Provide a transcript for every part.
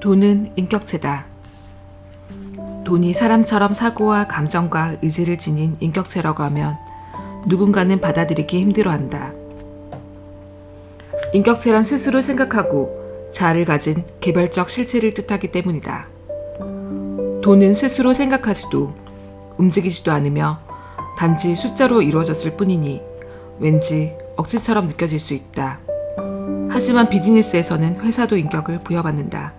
돈은 인격체다. 돈이 사람처럼 사고와 감정과 의지를 지닌 인격체라고 하면 누군가는 받아들이기 힘들어한다. 인격체란 스스로 생각하고 자아를 가진 개별적 실체를 뜻하기 때문이다. 돈은 스스로 생각하지도 움직이지도 않으며 단지 숫자로 이루어졌을 뿐이니 왠지 억지처럼 느껴질 수 있다. 하지만 비즈니스에서는 회사도 인격을 부여받는다.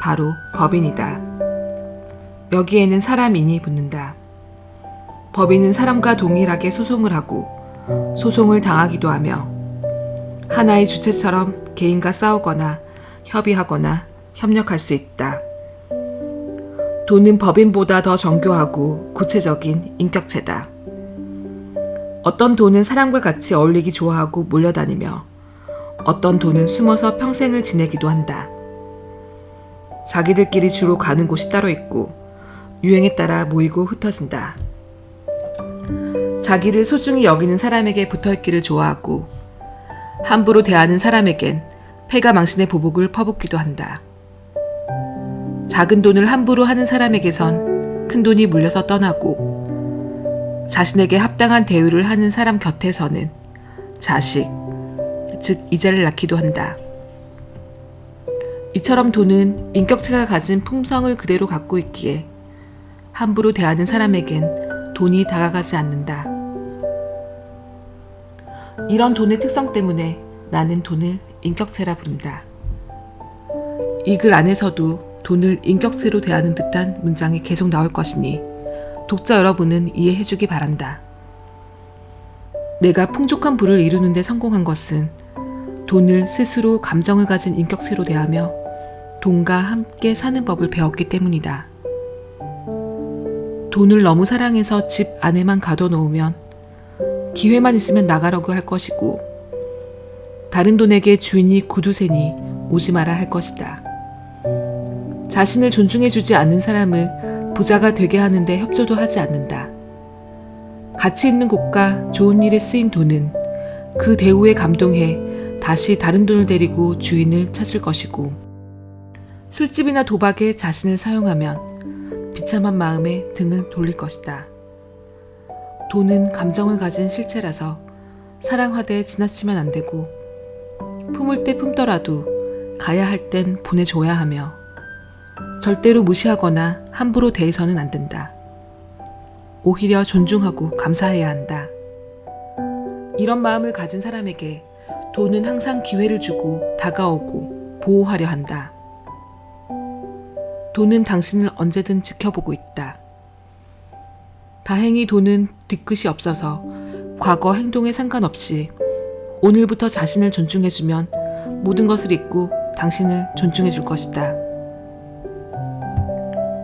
바로 법인이다. 여기에는 사람인이 붙는다. 법인은 사람과 동일하게 소송을 하고 소송을 당하기도 하며 하나의 주체처럼 개인과 싸우거나 협의하거나 협력할 수 있다. 돈은 법인보다 더 정교하고 구체적인 인격체다. 어떤 돈은 사람과 같이 어울리기 좋아하고 몰려다니며 어떤 돈은 숨어서 평생을 지내기도 한다. 자기들끼리 주로 가는 곳이 따로 있고 유행에 따라 모이고 흩어진다. 자기를 소중히 여기는 사람에게 붙어 있기를 좋아하고 함부로 대하는 사람에겐 패가 망신의 보복을 퍼붓기도 한다. 작은 돈을 함부로 하는 사람에게선 큰 돈이 물려서 떠나고 자신에게 합당한 대우를 하는 사람 곁에서는 자식, 즉 이자를 낳기도 한다. 이처럼 돈은 인격체가 가진 품성을 그대로 갖고 있기에 함부로 대하는 사람에겐 돈이 다가가지 않는다. 이런 돈의 특성 때문에 나는 돈을 인격체라 부른다. 이 글 안에서도 돈을 인격체로 대하는 듯한 문장이 계속 나올 것이니 독자 여러분은 이해해주기 바란다. 내가 풍족한 부를 이루는데 성공한 것은 돈을 스스로 감정을 가진 인격체로 대하며 돈과 함께 사는 법을 배웠기 때문이다. 돈을 너무 사랑해서 집 안에만 가둬놓으면 기회만 있으면 나가려고 할 것이고 다른 돈에게 주인이 구두쇠니 오지 마라 할 것이다. 자신을 존중해주지 않는 사람을 부자가 되게 하는데 협조도 하지 않는다. 가치 있는 곳과 좋은 일에 쓰인 돈은 그 대우에 감동해 다시 다른 돈을 데리고 주인을 찾을 것이고 술집이나 도박에 자신을 사용하면 비참한 마음에 등을 돌릴 것이다. 돈은 감정을 가진 실체라서 사랑하되 지나치면 안 되고 품을 때 품더라도 가야 할 땐 보내줘야 하며 절대로 무시하거나 함부로 대해서는 안 된다. 오히려 존중하고 감사해야 한다. 이런 마음을 가진 사람에게 돈은 항상 기회를 주고 다가오고 보호하려 한다. 돈은 당신을 언제든 지켜보고 있다. 다행히 돈은 뒤끝이 없어서 과거 행동에 상관없이 오늘부터 자신을 존중해주면 모든 것을 잊고 당신을 존중해줄 것이다.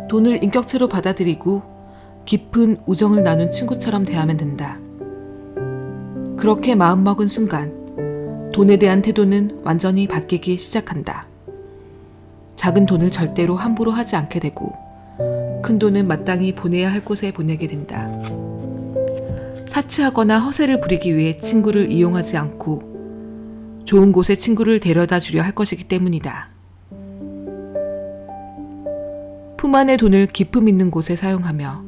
돈을 인격체로 받아들이고 깊은 우정을 나눈 친구처럼 대하면 된다. 그렇게 마음먹은 순간 돈에 대한 태도는 완전히 바뀌기 시작한다. 작은 돈을 절대로 함부로 하지 않게 되고 큰 돈은 마땅히 보내야 할 곳에 보내게 된다. 사치하거나 허세를 부리기 위해 친구를 이용하지 않고 좋은 곳에 친구를 데려다 주려 할 것이기 때문이다. 품 안의 돈을 기품 있는 곳에 사용하며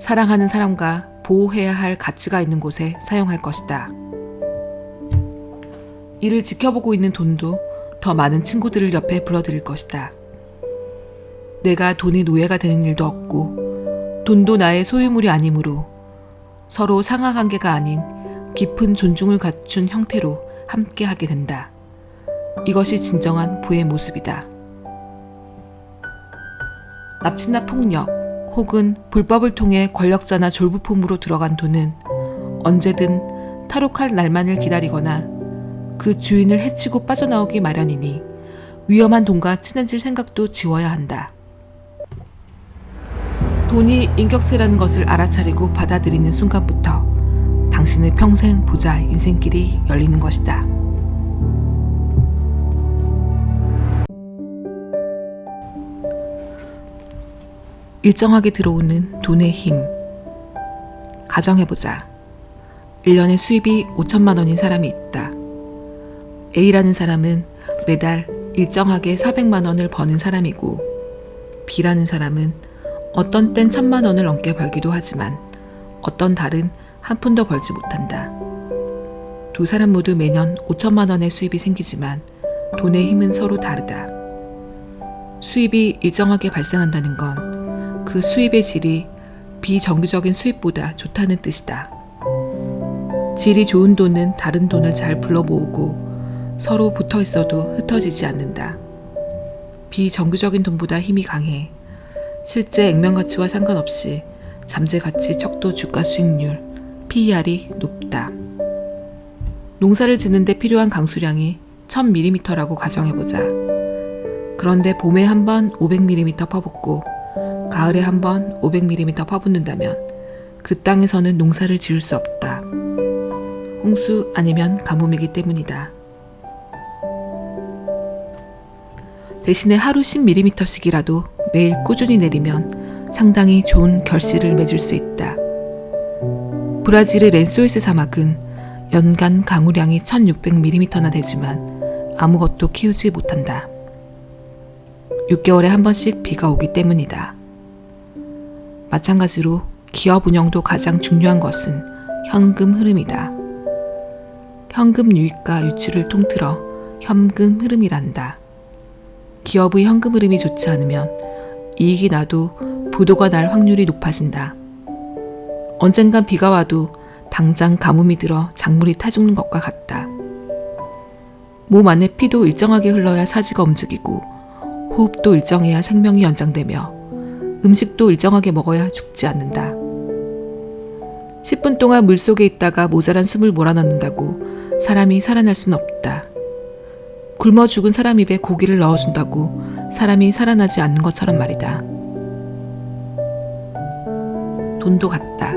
사랑하는 사람과 보호해야 할 가치가 있는 곳에 사용할 것이다. 이를 지켜보고 있는 돈도 더 많은 친구들을 옆에 불러들일 것이다. 내가 돈의 노예가 되는 일도 없고 돈도 나의 소유물이 아니므로 서로 상하 관계가 아닌 깊은 존중을 갖춘 형태로 함께 하게 된다. 이것이 진정한 부의 모습이다. 납치나 폭력 혹은 불법을 통해 권력자나 졸부품으로 들어간 돈은 언제든 탈옥할 날만을 기다리거나 그 주인을 해치고 빠져나오기 마련이니 위험한 돈과 친해질 생각도 지워야 한다. 돈이 인격체라는 것을 알아차리고 받아들이는 순간부터 당신의 평생 부자 인생길이 열리는 것이다. 일정하게 들어오는 돈의 힘. 가정해보자. 1년에 수입이 5천만 원인 사람이 있다. A라는 사람은 매달 일정하게 400만 원을 버는 사람이고 B라는 사람은 어떤 땐 천만 원을 넘게 벌기도 하지만 어떤 달은 한 푼도 벌지 못한다. 두 사람 모두 매년 5천만 원의 수입이 생기지만 돈의 힘은 서로 다르다. 수입이 일정하게 발생한다는 건 그 수입의 질이 비정규적인 수입보다 좋다는 뜻이다. 질이 좋은 돈은 다른 돈을 잘 불러 모으고 서로 붙어 있어도 흩어지지 않는다. 비정규적인 돈보다 힘이 강해 실제 액면 가치와 상관없이 잠재 가치, 척도, 주가 수익률, PER이 높다. 농사를 짓는데 필요한 강수량이 1000mm라고 가정해보자. 그런데 봄에 한 번 500mm 퍼붓고 가을에 한 번 500mm 퍼붓는다면 그 땅에서는 농사를 지을 수 없다. 홍수 아니면 가뭄이기 때문이다. 대신에 하루 10mm씩이라도 매일 꾸준히 내리면 상당히 좋은 결실을 맺을 수 있다. 브라질의 렌소이스 사막은 연간 강우량이 1600mm나 되지만 아무것도 키우지 못한다. 6개월에 한 번씩 비가 오기 때문이다. 마찬가지로 기업 운영도 가장 중요한 것은 현금 흐름이다. 현금 유입과 유출을 통틀어 현금 흐름이란다. 기업의 현금 흐름이 좋지 않으면 이익이 나도 부도가 날 확률이 높아진다. 언젠간 비가 와도 당장 가뭄이 들어 작물이 타 죽는 것과 같다. 몸 안에 피도 일정하게 흘러야 사지가 움직이고 호흡도 일정해야 생명이 연장되며 음식도 일정하게 먹어야 죽지 않는다. 10분 동안 물 속에 있다가 모자란 숨을 몰아넣는다고 사람이 살아날 순 없다. 굶어 죽은 사람 입에 고기를 넣어준다고 사람이 살아나지 않는 것처럼 말이다. 돈도 같다.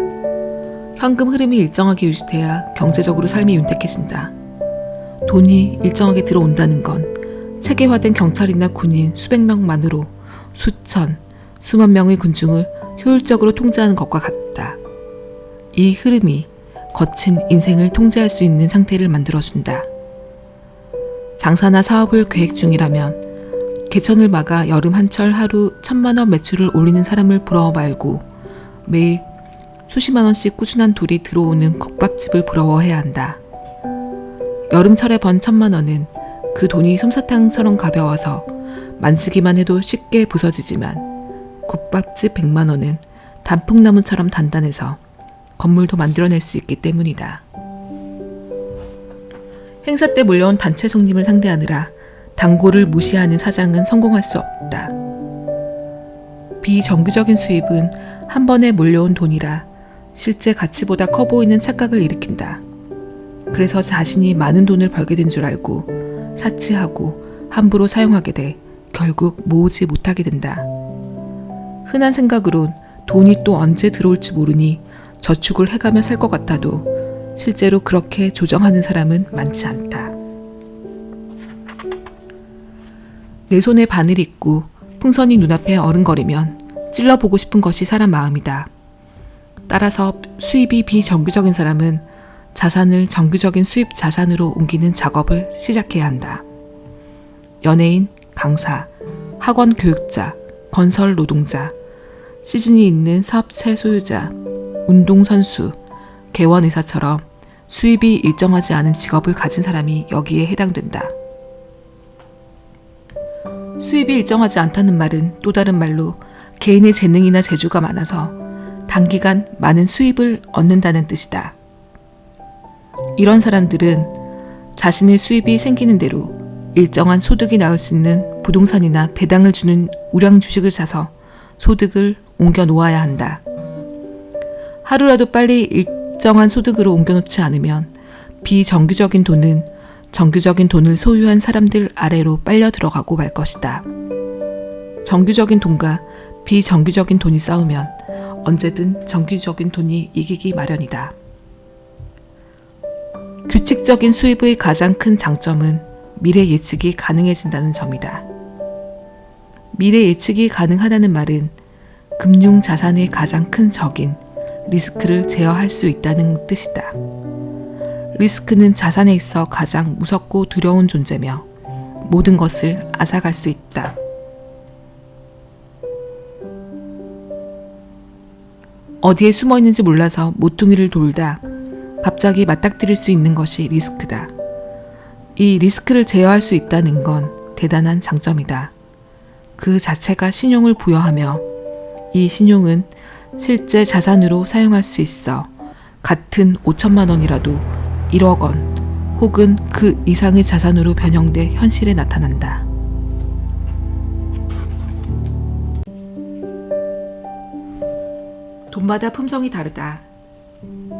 현금 흐름이 일정하게 유지돼야 경제적으로 삶이 윤택해진다. 돈이 일정하게 들어온다는 건 체계화된 경찰이나 군인 수백 명만으로 수천, 수만 명의 군중을 효율적으로 통제하는 것과 같다. 이 흐름이 거친 인생을 통제할 수 있는 상태를 만들어준다. 장사나 사업을 계획 중이라면 개천을 막아 여름 한철 하루 천만 원 매출을 올리는 사람을 부러워 말고 매일 수십만 원씩 꾸준한 돌이 들어오는 국밥집을 부러워해야 한다. 여름철에 번 천만 원은 그 돈이 솜사탕처럼 가벼워서 만지기만 해도 쉽게 부서지지만 국밥집 100만 원은 단풍나무처럼 단단해서 건물도 만들어낼 수 있기 때문이다. 행사 때 몰려온 단체 손님을 상대하느라 당고를 무시하는 사장은 성공할 수 없다. 비정규적인 수입은 한 번에 몰려온 돈이라 실제 가치보다 커 보이는 착각을 일으킨다. 그래서 자신이 많은 돈을 벌게 된 줄 알고 사치하고 함부로 사용하게 돼 결국 모으지 못하게 된다. 흔한 생각으론 돈이 또 언제 들어올지 모르니 저축을 해가며 살 것 같아도 실제로 그렇게 조정하는 사람은 많지 않다. 내 손에 바늘이 있고 풍선이 눈앞에 어른거리면 찔러보고 싶은 것이 사람 마음이다. 따라서 수입이 비정규적인 사람은 자산을 정규적인 수입 자산으로 옮기는 작업을 시작해야 한다. 연예인, 강사, 학원 교육자, 건설 노동자, 시즌이 있는 사업체 소유자, 운동선수, 개원의사처럼 수입이 일정하지 않은 직업을 가진 사람이 여기에 해당된다. 수입이 일정하지 않다는 말은 또 다른 말로 개인의 재능이나 재주가 많아서 단기간 많은 수입을 얻는다는 뜻이다. 이런 사람들은 자신의 수입이 생기는 대로 일정한 소득이 나올 수 있는 부동산이나 배당을 주는 우량 주식을 사서 소득을 옮겨 놓아야 한다. 하루라도 빨리 일 정한 소득으로 옮겨 놓지 않으면 비정규적인 돈은 정규적인 돈을 소유한 사람들 아래로 빨려 들어가고 말 것이다. 정규적인 돈과 비정규적인 돈이 싸우면 언제든 정규적인 돈이 이기기 마련이다. 규칙적인 수입의 가장 큰 장점은 미래 예측이 가능해진다는 점이다. 미래 예측이 가능하다는 말은 금융 자산의 가장 큰 적인 리스크를 제어할 수 있다는 뜻이다. 리스크는 자산에 있어 가장 무섭고 두려운 존재며 모든 것을 앗아갈 수 있다. 어디에 숨어 있는지 몰라서 모퉁이를 돌다 갑자기 맞닥뜨릴 수 있는 것이 리스크다. 이 리스크를 제어할 수 있다는 건 대단한 장점이다. 그 자체가 신용을 부여하며 이 신용은 실제 자산으로 사용할 수 있어 같은 5천만 원이라도 1억 원 혹은 그 이상의 자산으로 변형돼 현실에 나타난다. 돈마다 품성이 다르다.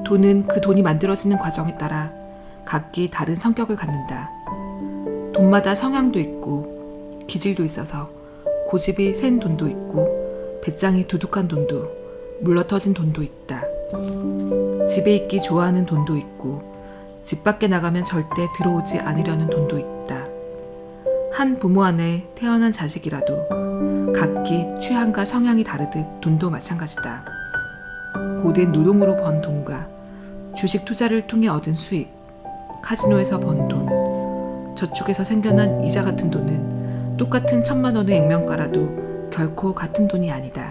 돈은 그 돈이 만들어지는 과정에 따라 각기 다른 성격을 갖는다. 돈마다 성향도 있고 기질도 있어서 고집이 센 돈도 있고 배짱이 두둑한 돈도 물러터진 돈도 있다. 집에 있기 좋아하는 돈도 있고 집 밖에 나가면 절대 들어오지 않으려는 돈도 있다. 한 부모 안에 태어난 자식이라도 각기 취향과 성향이 다르듯 돈도 마찬가지다. 고된 노동으로 번 돈과 주식 투자를 통해 얻은 수입, 카지노에서 번 돈, 저축에서 생겨난 이자 같은 돈은 똑같은 천만 원의 액면가라도 결코 같은 돈이 아니다.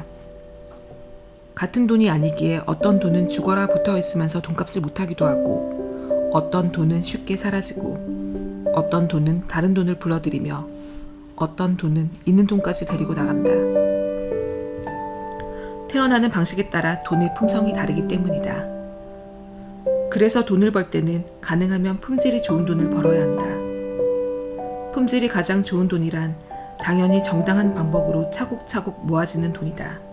같은 돈이 아니기에 어떤 돈은 죽어라 붙어 있으면서 돈값을 못하기도 하고 어떤 돈은 쉽게 사라지고 어떤 돈은 다른 돈을 불러들이며 어떤 돈은 있는 돈까지 데리고 나간다. 태어나는 방식에 따라 돈의 품성이 다르기 때문이다. 그래서 돈을 벌 때는 가능하면 품질이 좋은 돈을 벌어야 한다. 품질이 가장 좋은 돈이란 당연히 정당한 방법으로 차곡차곡 모아지는 돈이다.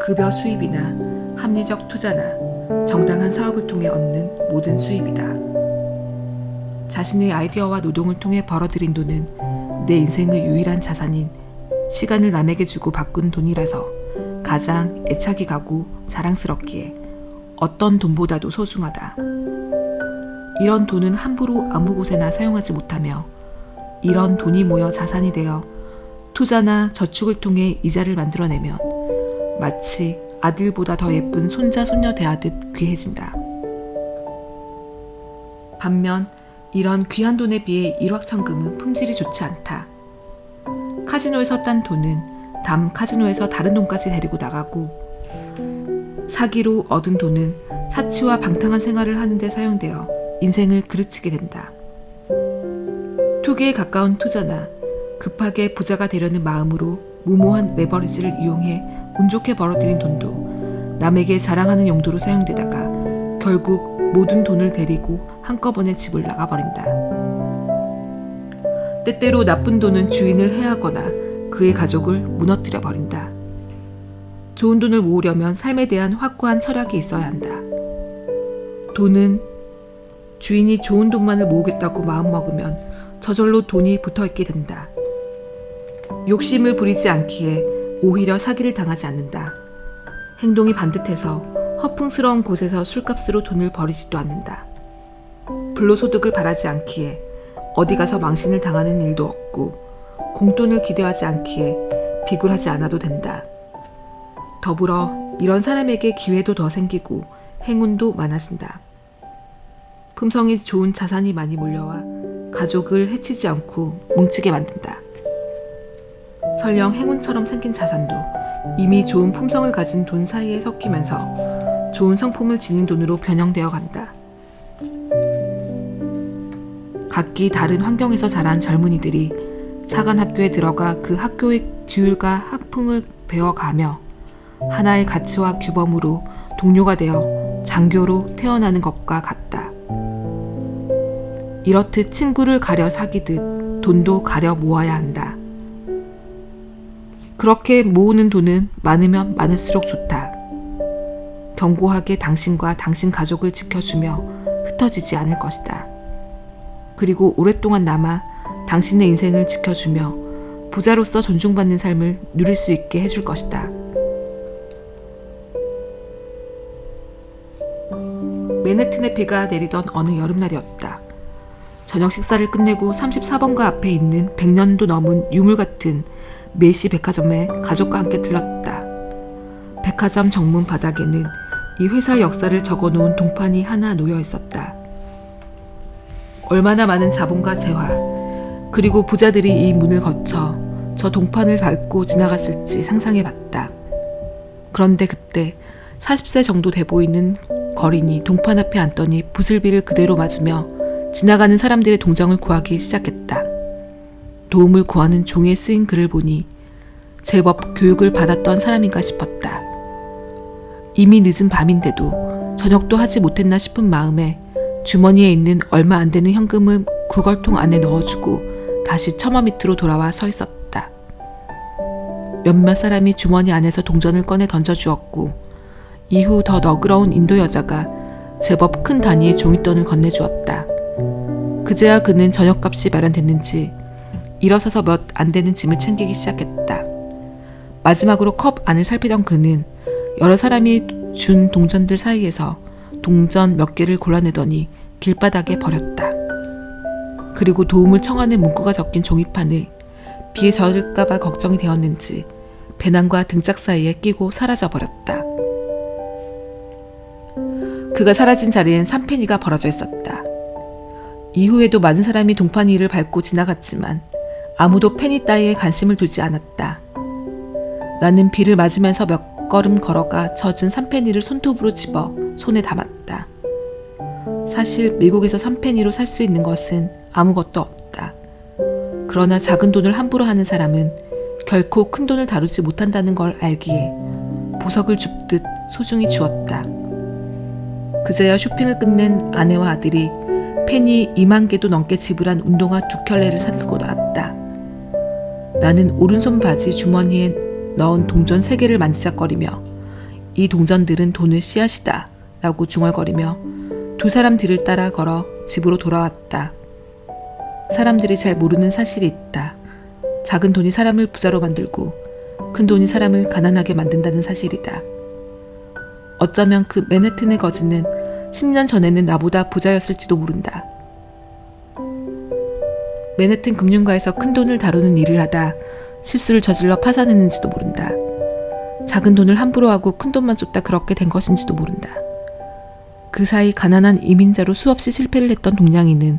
급여 수입이나 합리적 투자나 정당한 사업을 통해 얻는 모든 수입이다. 자신의 아이디어와 노동을 통해 벌어들인 돈은 내 인생의 유일한 자산인 시간을 남에게 주고 바꾼 돈이라서 가장 애착이 가고 자랑스럽기에 어떤 돈보다도 소중하다. 이런 돈은 함부로 아무 곳에나 사용하지 못하며 이런 돈이 모여 자산이 되어 투자나 저축을 통해 이자를 만들어내면 마치 아들보다 더 예쁜 손자 손녀 대하듯 귀해진다. 반면 이런 귀한 돈에 비해 일확천금은 품질이 좋지 않다. 카지노에서 딴 돈은 담 카지노에서 다른 돈까지 데리고 나가고 사기로 얻은 돈은 사치와 방탕한 생활을 하는데 사용되어 인생을 그르치게 된다. 투기에 가까운 투자나 급하게 부자가 되려는 마음으로 무모한 레버리지를 이용해 운 좋게 벌어들인 돈도 남에게 자랑하는 용도로 사용되다가 결국 모든 돈을 데리고 한꺼번에 집을 나가버린다. 때때로 나쁜 돈은 주인을 해하거나 그의 가족을 무너뜨려 버린다. 좋은 돈을 모으려면 삶에 대한 확고한 철학이 있어야 한다. 돈은 주인이 좋은 돈만을 모으겠다고 마음먹으면 저절로 돈이 붙어 있게 된다. 욕심을 부리지 않기에 오히려 사기를 당하지 않는다. 행동이 반듯해서 허풍스러운 곳에서 술값으로 돈을 버리지도 않는다. 불로소득을 바라지 않기에 어디 가서 망신을 당하는 일도 없고 공돈을 기대하지 않기에 비굴하지 않아도 된다. 더불어 이런 사람에게 기회도 더 생기고 행운도 많아진다. 품성이 좋은 자산이 많이 몰려와 가족을 해치지 않고 뭉치게 만든다. 설령 행운처럼 생긴 자산도 이미 좋은 품성을 가진 돈 사이에 섞이면서 좋은 성품을 지닌 돈으로 변형되어 간다. 각기 다른 환경에서 자란 젊은이들이 사관학교에 들어가 그 학교의 규율과 학풍을 배워가며 하나의 가치와 규범으로 동료가 되어 장교로 태어나는 것과 같다. 이렇듯 친구를 가려 사귀듯 돈도 가려 모아야 한다. 그렇게 모으는 돈은 많으면 많을수록 좋다. 견고하게 당신과 당신 가족을 지켜주며 흩어지지 않을 것이다. 그리고 오랫동안 남아 당신의 인생을 지켜주며 부자로서 존중받는 삶을 누릴 수 있게 해줄 것이다. 맨해튼에 비가 내리던 어느 여름날이었다. 저녁 식사를 끝내고 34번가 앞에 있는 100년도 넘은 유물 같은 메시 백화점에 가족과 함께 들렀다. 백화점 정문 바닥에는 이 회사 역사를 적어 놓은 동판이 하나 놓여 있었다. 얼마나 많은 자본과 재화, 그리고 부자들이 이 문을 거쳐 저 동판을 밟고 지나갔을지 상상해 봤다. 그런데 그때 40세 정도 돼 보이는 거린이 동판 앞에 앉더니 부슬비를 그대로 맞으며 지나가는 사람들의 동정을 구하기 시작했다. 도움을 구하는 종이에 쓰인 글을 보니 제법 교육을 받았던 사람인가 싶었다. 이미 늦은 밤인데도 저녁도 하지 못했나 싶은 마음에 주머니에 있는 얼마 안 되는 현금을 구걸통 안에 넣어주고 다시 처마 밑으로 돌아와 서 있었다. 몇몇 사람이 주머니 안에서 동전을 꺼내 던져주었고 이후 더 너그러운 인도 여자가 제법 큰 단위의 종잇돈을 건네주었다. 그제야 그는 저녁값이 마련됐는지 일어서서 몇 안 되는 짐을 챙기기 시작했다. 마지막으로 컵 안을 살피던 그는 여러 사람이 준 동전들 사이에서 동전 몇 개를 골라내더니 길바닥에 버렸다. 그리고 도움을 청하는 문구가 적힌 종이판을 비에 젖을까봐 걱정이 되었는지 배낭과 등짝 사이에 끼고 사라져 버렸다. 그가 사라진 자리엔 삼페니가 벌어져 있었다. 이후에도 많은 사람이 동판 위를 밟고 지나갔지만 아무도 페니 따위에 관심을 두지 않았다. 나는 비를 맞으면서 몇 걸음 걸어가 젖은 삼페니를 손톱으로 집어 손에 담았다. 사실 미국에서 삼페니로 살 수 있는 것은 아무것도 없다. 그러나 작은 돈을 함부로 하는 사람은 결코 큰 돈을 다루지 못한다는 걸 알기에 보석을 줍듯 소중히 주었다. 그제야 쇼핑을 끝낸 아내와 아들이 펜이 2만 개도 넘게 지불한 운동화 두 켤레를 사고 나왔다. 나는 오른손 바지 주머니에 넣은 동전 세 개를 만지작거리며 이 동전들은 돈의 씨앗이다 라고 중얼거리며 두 사람 뒤를 따라 걸어 집으로 돌아왔다. 사람들이 잘 모르는 사실이 있다. 작은 돈이 사람을 부자로 만들고 큰 돈이 사람을 가난하게 만든다는 사실이다. 어쩌면 그 맨해튼의 거지는 10년 전에는 나보다 부자였을지도 모른다. 맨해튼 금융가에서 큰 돈을 다루는 일을 하다 실수를 저질러 파산했는지도 모른다. 작은 돈을 함부로 하고 큰 돈만 쏟다 그렇게 된 것인지도 모른다. 그 사이 가난한 이민자로 수없이 실패를 했던 동양인은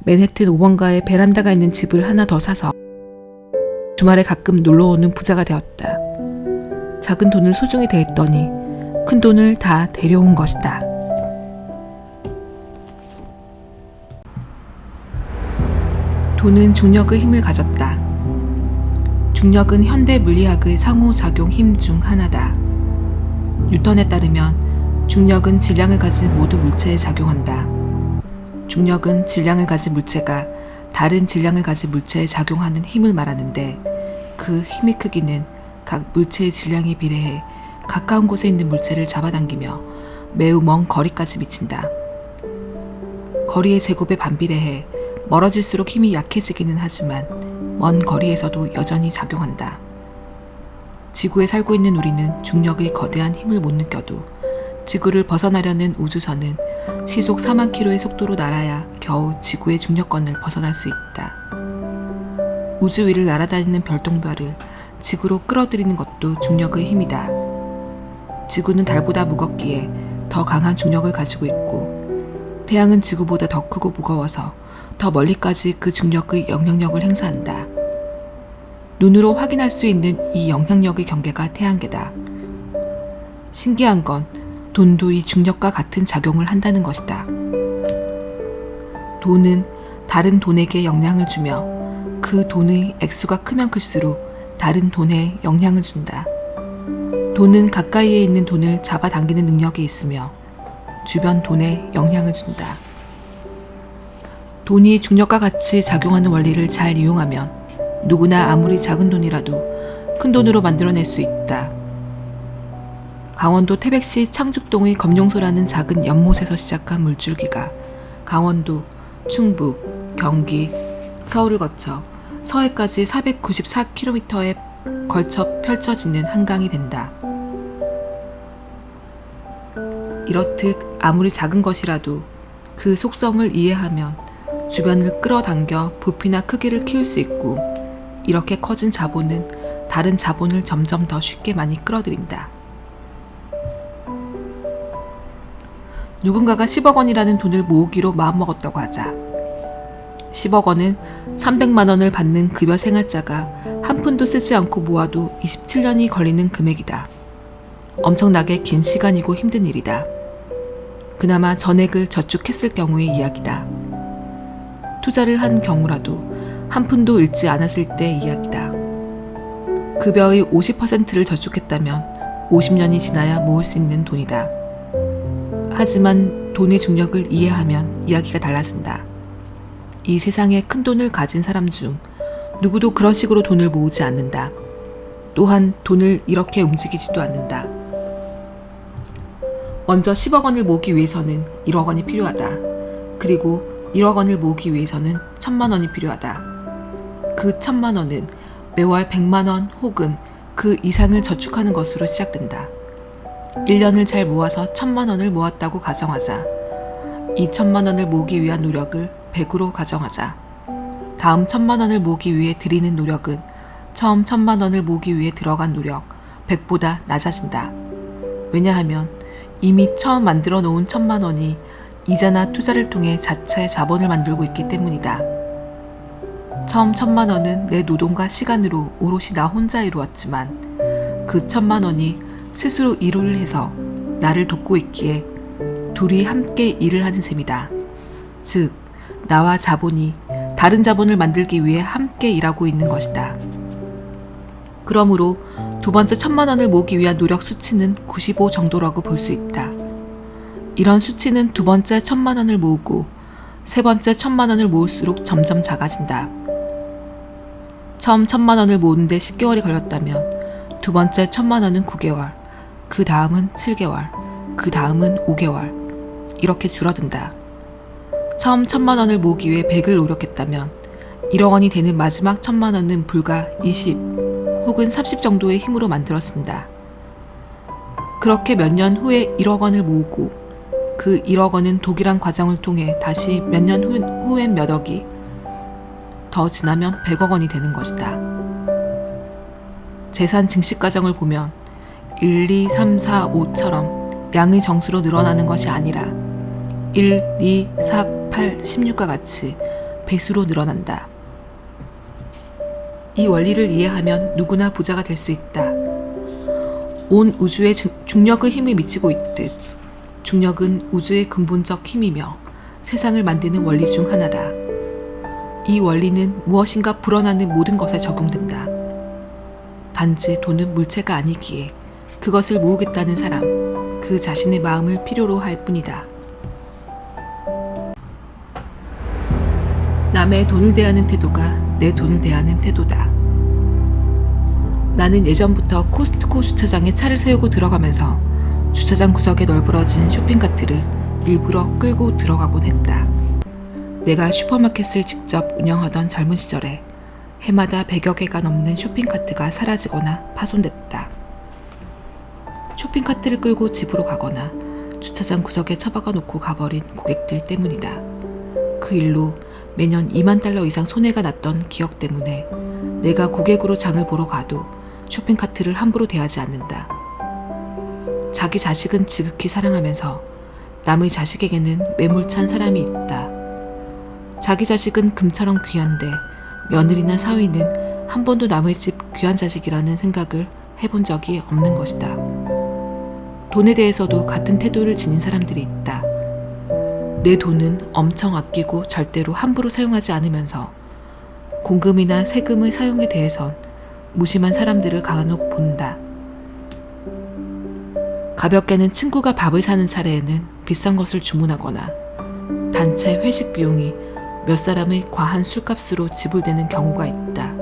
맨해튼 5번가에 베란다가 있는 집을 하나 더 사서 주말에 가끔 놀러 오는 부자가 되었다. 작은 돈을 소중히 대했더니 큰 돈을 다 데려온 것이다. 돈은 중력의 힘을 가졌다. 중력은 현대 물리학의 상호작용 힘 중 하나다. 뉴턴에 따르면 중력은 질량을 가진 모든 물체에 작용한다. 중력은 질량을 가진 물체가 다른 질량을 가진 물체에 작용하는 힘을 말하는데 그 힘의 크기는 각 물체의 질량에 비례해 가까운 곳에 있는 물체를 잡아당기며 매우 먼 거리까지 미친다. 거리의 제곱에 반비례해 멀어질수록 힘이 약해지기는 하지만 먼 거리에서도 여전히 작용한다. 지구에 살고 있는 우리는 중력의 거대한 힘을 못 느껴도 지구를 벗어나려는 우주선은 시속 4만 킬로의 속도로 날아야 겨우 지구의 중력권을 벗어날 수 있다. 우주 위를 날아다니는 별똥별을 지구로 끌어들이는 것도 중력의 힘이다. 지구는 달보다 무겁기에 더 강한 중력을 가지고 있고 태양은 지구보다 더 크고 무거워서 더 멀리까지 그 중력의 영향력을 행사한다. 눈으로 확인할 수 있는 이 영향력의 경계가 태양계다. 신기한 건 돈도 이 중력과 같은 작용을 한다는 것이다. 돈은 다른 돈에게 영향을 주며 그 돈의 액수가 크면 클수록 다른 돈에 영향을 준다. 돈은 가까이에 있는 돈을 잡아당기는 능력이 있으며 주변 돈에 영향을 준다. 돈이 중력과 같이 작용하는 원리를 잘 이용하면 누구나 아무리 작은 돈이라도 큰 돈으로 만들어낼 수 있다. 강원도 태백시 창죽동의 검룡소라는 작은 연못에서 시작한 물줄기가 강원도, 충북, 경기, 서울을 거쳐 서해까지 494km에 걸쳐 펼쳐지는 한강이 된다. 이렇듯 아무리 작은 것이라도 그 속성을 이해하면 주변을 끌어당겨 부피나 크기를 키울 수 있고 이렇게 커진 자본은 다른 자본을 점점 더 쉽게 많이 끌어들인다. 누군가가 10억 원이라는 돈을 모으기로 마음먹었다고 하자. 10억 원은 300만 원을 받는 급여 생활자가 한 푼도 쓰지 않고 모아도 27년이 걸리는 금액이다. 엄청나게 긴 시간이고 힘든 일이다. 그나마 전액을 저축했을 경우의 이야기다. 투자를 한 경우라도 한 푼도 잃지 않았을 때 이야기다. 급여의 50%를 저축했다면 50년이 지나야 모을 수 있는 돈이다. 하지만 돈의 중력을 이해하면 이야기가 달라진다. 이 세상에 큰 돈을 가진 사람 중 누구도 그런 식으로 돈을 모으지 않는다. 또한 돈을 이렇게 움직이지도 않는다. 먼저 10억 원을 모으기 위해서는 1억 원이 필요하다. 그리고 1억 원을 모으기 위해서는 1000만 원이 필요하다. 그 1000만 원은 매월 100만 원 혹은 그 이상을 저축하는 것으로 시작된다. 1년을 잘 모아서 1000만 원을 모았다고 가정하자. 이 1000만 원을 모으기 위한 노력을 100으로 가정하자. 다음 1000만 원을 모으기 위해 들이는 노력은 처음 1000만 원을 모으기 위해 들어간 노력 100보다 낮아진다. 왜냐하면 이미 처음 만들어 놓은 1000만 원이 이자나 투자를 통해 자체 자본을 만들고 있기 때문이다. 처음 1000만 원은 내 노동과 시간으로 오롯이 나 혼자 이루었지만 그 1000만 원이 스스로 일을 해서 나를 돕고 있기에 둘이 함께 일을 하는 셈이다. 즉, 나와 자본이 다른 자본을 만들기 위해 함께 일하고 있는 것이다. 그러므로 두 번째 천만 원을 모으기 위한 노력 수치는 95 정도라고 볼 수 있다. 이런 수치는 두 번째 천만 원을 모으고 세 번째 천만 원을 모을수록 점점 작아진다. 처음 천만 원을 모으는데 10개월이 걸렸다면 두 번째 천만 원은 9개월, 그 다음은 7개월, 그 다음은 5개월, 이렇게 줄어든다. 처음 천만 원을 모으기 위해 100을 노력했다면 1억 원이 되는 마지막 천만 원은 불과 20 혹은 30 정도의 힘으로 만들어진다. 그렇게 몇 년 후에 1억 원을 모으고 그 1억 원은 독일한 과정을 통해 다시 몇 년 후엔 몇 억이 더 지나면 100억 원이 되는 것이다. 재산 증식 과정을 보면 1, 2, 3, 4, 5처럼 양의 정수로 늘어나는 것이 아니라 1, 2, 4, 8, 16과 같이 배수로 늘어난다. 이 원리를 이해하면 누구나 부자가 될 수 있다. 온 우주에 중력의 힘이 미치고 있듯 중력은 우주의 근본적 힘이며 세상을 만드는 원리 중 하나다. 이 원리는 무엇인가 불어나는 모든 것에 적용된다. 단지 돈은 물체가 아니기에 그것을 모으겠다는 사람, 그 자신의 마음을 필요로 할 뿐이다. 남의 돈을 대하는 태도가 내 돈을 대하는 태도다. 나는 예전부터 코스트코 주차장에 차를 세우고 들어가면서 주차장 구석에 널브러진 쇼핑카트를 일부러 끌고 들어가곤 했다. 내가 슈퍼마켓을 직접 운영하던 젊은 시절에 해마다 100여 개가 넘는 쇼핑카트가 사라지거나 파손됐다. 쇼핑카트를 끌고 집으로 가거나 주차장 구석에 처박아 놓고 가버린 고객들 때문이다. 그 일로 매년 2만 달러 이상 손해가 났던 기억 때문에 내가 고객으로 장을 보러 가도 쇼핑카트를 함부로 대하지 않는다. 자기 자식은 지극히 사랑하면서 남의 자식에게는 매몰찬 사람이 있다. 자기 자식은 금처럼 귀한데 며느리나 사위는 한 번도 남의 집 귀한 자식이라는 생각을 해본 적이 없는 것이다. 돈에 대해서도 같은 태도를 지닌 사람들이 있다. 내 돈은 엄청 아끼고 절대로 함부로 사용하지 않으면서 공금이나 세금의 사용에 대해선 무심한 사람들을 간혹 본다. 가볍게는 친구가 밥을 사는 차례에는 비싼 것을 주문하거나 단체 회식 비용이 몇 사람의 과한 술값으로 지불되는 경우가 있다.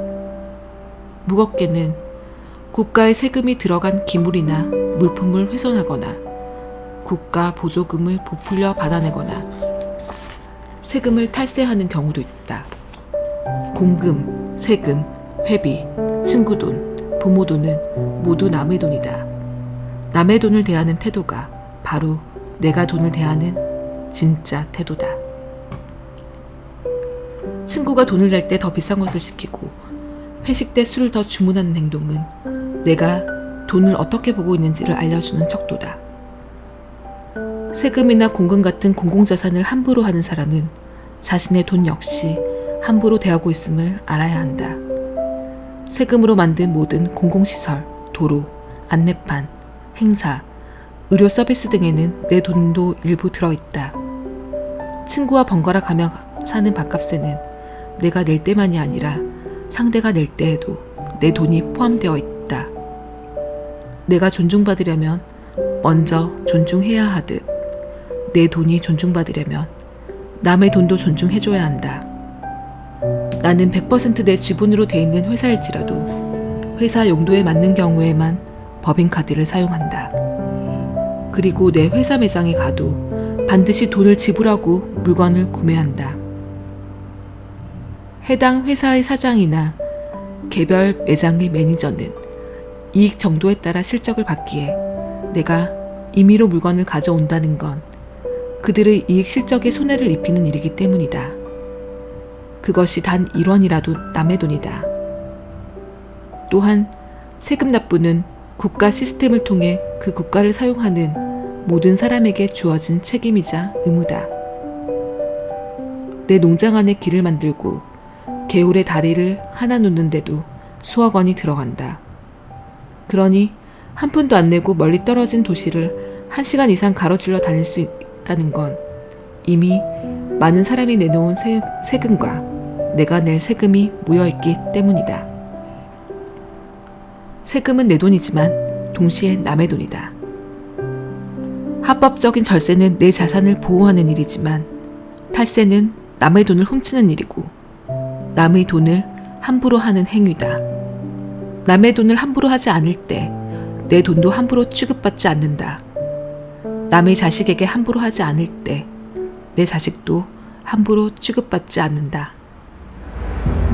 무겁게는 국가의 세금이 들어간 기물이나 물품을 훼손하거나 국가 보조금을 부풀려 받아내거나 세금을 탈세하는 경우도 있다. 공금, 세금, 회비, 친구 돈, 부모 돈은 모두 남의 돈이다. 남의 돈을 대하는 태도가 바로 내가 돈을 대하는 진짜 태도다. 친구가 돈을 낼 때 더 비싼 것을 시키고 회식 때 술을 더 주문하는 행동은 내가 돈을 어떻게 보고 있는지를 알려주는 척도다. 세금이나 공금 같은 공공자산을 함부로 하는 사람은 자신의 돈 역시 함부로 대하고 있음을 알아야 한다. 세금으로 만든 모든 공공시설, 도로, 안내판, 행사, 의료 서비스 등에는 내 돈도 일부 들어있다. 친구와 번갈아 가며 사는 밥값에는 내가 낼 때만이 아니라 상대가 낼 때에도 내 돈이 포함되어 있다. 내가 존중받으려면 먼저 존중해야 하듯 내 돈이 존중받으려면 남의 돈도 존중해줘야 한다. 나는 100%내 지분으로 돼 있는 회사일지라도 회사 용도에 맞는 경우에만 법인카드를 사용한다. 그리고 내 회사 매장에 가도 반드시 돈을 지불하고 물건을 구매한다. 해당 회사의 사장이나 개별 매장의 매니저는 이익 정도에 따라 실적을 받기에 내가 임의로 물건을 가져온다는 건 그들의 이익 실적에 손해를 입히는 일이기 때문이다. 그것이 단 1원이라도 남의 돈이다. 또한 세금 납부는 국가 시스템을 통해 그 국가를 사용하는 모든 사람에게 주어진 책임이자 의무다. 내 농장 안에 길을 만들고 개울에 다리를 하나 놓는데도 수억 원이 들어간다. 그러니 한 푼도 안 내고 멀리 떨어진 도시를 한 시간 이상 가로질러 다닐 수 있다는 건 이미 많은 사람이 내놓은 세, 세금과 내가 낼 세금이 모여있기 때문이다. 세금은 내 돈이지만 동시에 남의 돈이다. 합법적인 절세는 내 자산을 보호하는 일이지만 탈세는 남의 돈을 훔치는 일이고 남의 돈을 함부로 하는 행위다. 남의 돈을 함부로 하지 않을 때 내 돈도 함부로 취급받지 않는다. 남의 자식에게 함부로 하지 않을 때 내 자식도 함부로 취급받지 않는다.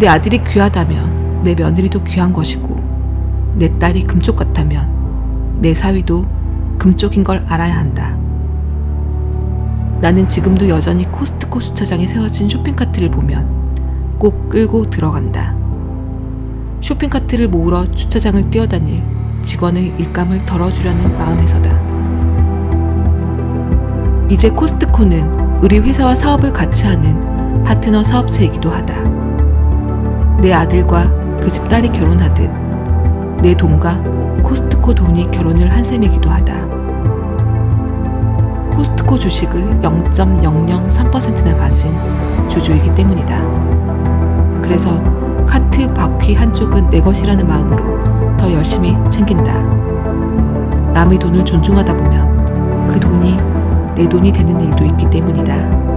내 아들이 귀하다면 내 며느리도 귀한 것이고 내 딸이 금쪽 같다면 내 사위도 금쪽인 걸 알아야 한다. 나는 지금도 여전히 코스트코 주차장에 세워진 쇼핑카트를 보면 꼭 끌고 들어간다. 쇼핑카트를 모으러 주차장을 뛰어다닐 직원의 일감을 덜어주려는 마음에서다. 이제 코스트코는 우리 회사와 사업을 같이 하는 파트너 사업체이기도 하다. 내 아들과 그 집 딸이 결혼하듯 내 돈과 코스트코 돈이 결혼을 한 셈이기도 하다. 코스트코 주식을 0.003%나 가진 주주이기 때문이다. 그래서 카트 바퀴 한쪽은 내 것이라는 마음으로 더 열심히 챙긴다. 남의 돈을 존중하다 보면 그 돈이 내 돈이 되는 일도 있기 때문이다.